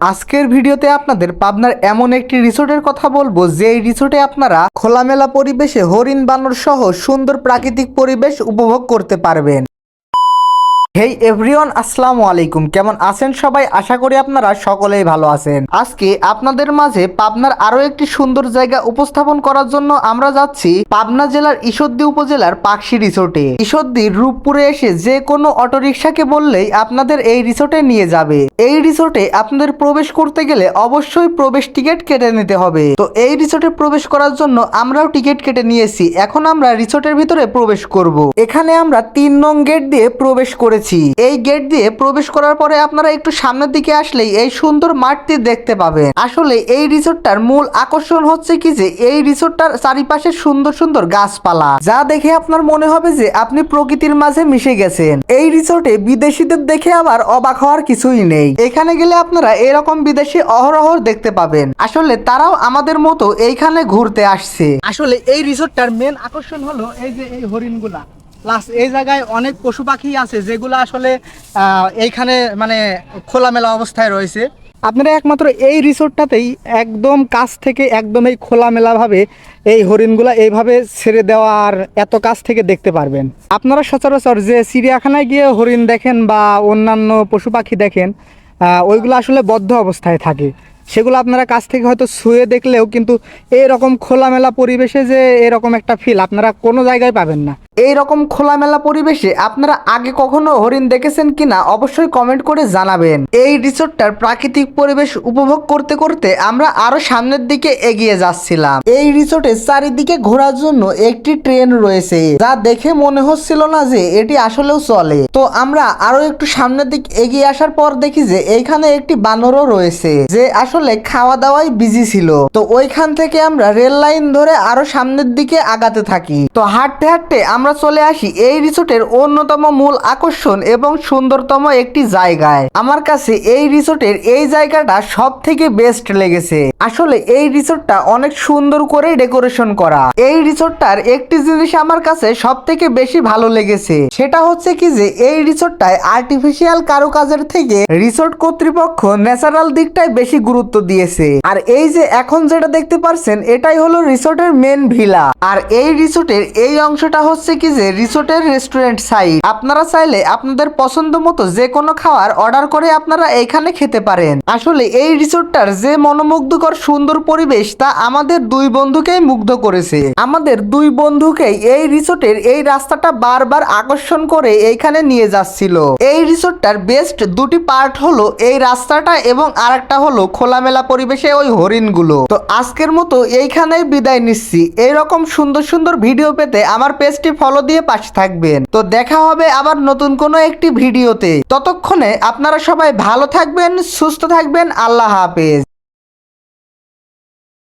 আজকের ভিডিওতে আপনাদের পাবনার এমন একটি রিসোর্টের কথা বলব যে এই রিসোর্টে আপনারা খোলামেলা পরিবেশে হরিণ বানর সহ সুন্দর প্রাকৃতিক পরিবেশ উপভোগ করতে পারবেন। হেই এভরিওয়ান আসসালামু আলাইকুম। কেমন আছেন সবাই? আশা করি আপনারা সকলেই ভালো আছেন। আজকে আপনাদের মাঝে পাবনার আরও একটি সুন্দর জায়গা উপস্থাপন করার জন্য আমরা যাচ্ছি পাবনা জেলার ঈশ্বরদী উপজেলার পাকশি রিসোর্টে। ঈশ্বরদীর রূপপুরে এসে যে কোনো অটোরিকশাকে বললেই আপনাদের এই রিসোর্টে নিয়ে যাবে। এই রিসোর্টে আপনাদের প্রবেশ করতে গেলে অবশ্যই প্রবেশ টিকিট কেটে নিতে হবে। তো এই রিসোর্টে প্রবেশ করার জন্য আমরাও টিকিট কেটে নিয়েছি। এখন আমরা রিসোর্টের ভিতরে প্রবেশ করব। এখানে আমরা তিন নং গেট দিয়ে প্রবেশ করেছি। এই গেট দিয়ে প্রবেশ করার পরে আপনারা একটু সামনের দিকে আসলেই এই সুন্দর মাঠটি দেখতে পাবেন। আসলে এই রিসোর্টটার মূল আকর্ষণ হচ্ছে কি যে, এই রিসোর্টটার চারিপাশে সুন্দর সুন্দর গাছপালা, যা দেখে আপনার মনে হবে যে আপনি প্রকৃতির মাঝে মিশে গেছেন। এই রিসোর্টে বিদেশিদের দেখে আবার অবাক হওয়ার কিছুই নেই। এখানে গেলে আপনারা এরকম বিদেশি অহরহ দেখতে পাবেন। আসলে তারাও আমাদের মতো এইখানে ঘুরতে আসছে। আসলে এই রিসোর্টটার মেন আকর্ষণ হলো এই যে এই হরিণগুলা। প্লাস এই জায়গায় অনেক পশু পাখি আছে যেগুলো আসলে এইখানে মানে খোলামেলা অবস্থায় রয়েছে। আপনারা একমাত্র এই রিসোর্টটাতেই একদম কাছ থেকে একদম এই খোলামেলাভাবে এই হরিণগুলো এইভাবে ছেড়ে দেওয়া আর এত কাছ থেকে দেখতে পারবেন। আপনারা সচরাচর যে চিড়িয়াখানায় গিয়ে হরিণ দেখেন বা অন্যান্য পশু পাখি দেখেন ওইগুলো আসলে বদ্ধ অবস্থায় থাকে। সেগুলো আপনারা কাছ থেকে হয়তো শুয়ে দেখলেও কিন্তু এরকম খোলামেলা পরিবেশে যে এরকম একটা ফিল আপনারা কোনো জায়গায় পাবেন না। এই রকম খোলামেলা পরিবেশে আপনারা আগে কখনো হরিণ দেখেছেন কিনা অবশ্যই কমেন্ট করে জানাবেন। এই রিসোর্টটার প্রাকৃতিক পরিবেশ উপভোগ করতে করতে আমরা আরও সামনের দিকে এগিয়ে যাচ্ছিলাম। এই রিসোর্টে চারিদিকে ঘোরার জন্য একটি ট্রেন রয়েছে, যা দেখে মনে হচ্ছিল না যে এটি আসলেও চলে। তো আমরা আরও একটু সামনের দিকে এগিয়ে আসার পর দেখি যে এইখানে একটি বানরও রয়েছে, যে আসলে খাওয়া দাওয়ায় বিজি ছিল। তো ওইখান থেকে আমরা রেল লাইন ধরে আরও সামনের দিকে আগাতে থাকি। তো হাঁটতে হাঁটতে আমরা চলে আসি এই রিসোর্টের অন্যতম মূল আকর্ষণ এবং সুন্দরতম একটি জায়গায়। আমার কাছে এই রিসোর্টের এই জায়গাটা সব থেকে বেস্ট লেগেছে। আসলে এই রিসোর্টটা অনেক সুন্দর করে ডেকোরেশন করা। এই রিসোর্টটার একটি জিনিস আমার কাছে সব থেকে বেশি ভালো লেগেছে, সেটা হচ্ছে কি যে এই রিসোর্টটায় আর্টিফিশিয়াল কারুকাজের থেকে রিসোর্ট কর্তৃপক্ষ ন্যাচারাল দিকটাই বেশি গুরুত্ব দিয়েছে। আর এই যে এখন যেটা দেখতে পারছেন, এটাই হলো রিসোর্টের মেন ভিলা আর এই রিসোর্টের এই অংশটা হচ্ছে কি যে রিসোর্টের রেস্টুরেন্ট সাইড আপনারা চাইলে আপনাদের পছন্দ মতো যে কোনো খাবার অর্ডার করে আপনারা এইখানে খেতে পারেন। আসলে এই রিসোর্টটার যে মনোমুগ্ধকর সুন্দর পরিবেশ, তা আমাদের দুই বন্ধুকেই মুগ্ধ করেছে। আমাদের দুই বন্ধুকেই এই রিসোর্টের এই রাস্তাটা বারবার আকর্ষণ করে এইখানে নিয়ে যাচ্ছিল। এই রিসোর্টটার বেস্ট দুটি পার্ট হলো এই রাস্তাটা এবং আরেকটা হলো খোলামেলা পরিবেশে ওই হরিণগুলো। তো আজকের মতো এইখানেই বিদায় নিচ্ছি। এইরকম সুন্দর সুন্দর ভিডিও পেতে আমার পেজটি ফলো দিয়ে পাশে থাকবেন। তো দেখা হবে আবার নতুন কোনো একটি ভিডিওতে। ততক্ষণে আপনারা সবাই ভালো থাকবেন, সুস্থ থাকবেন, আল্লাহ হাফেজ।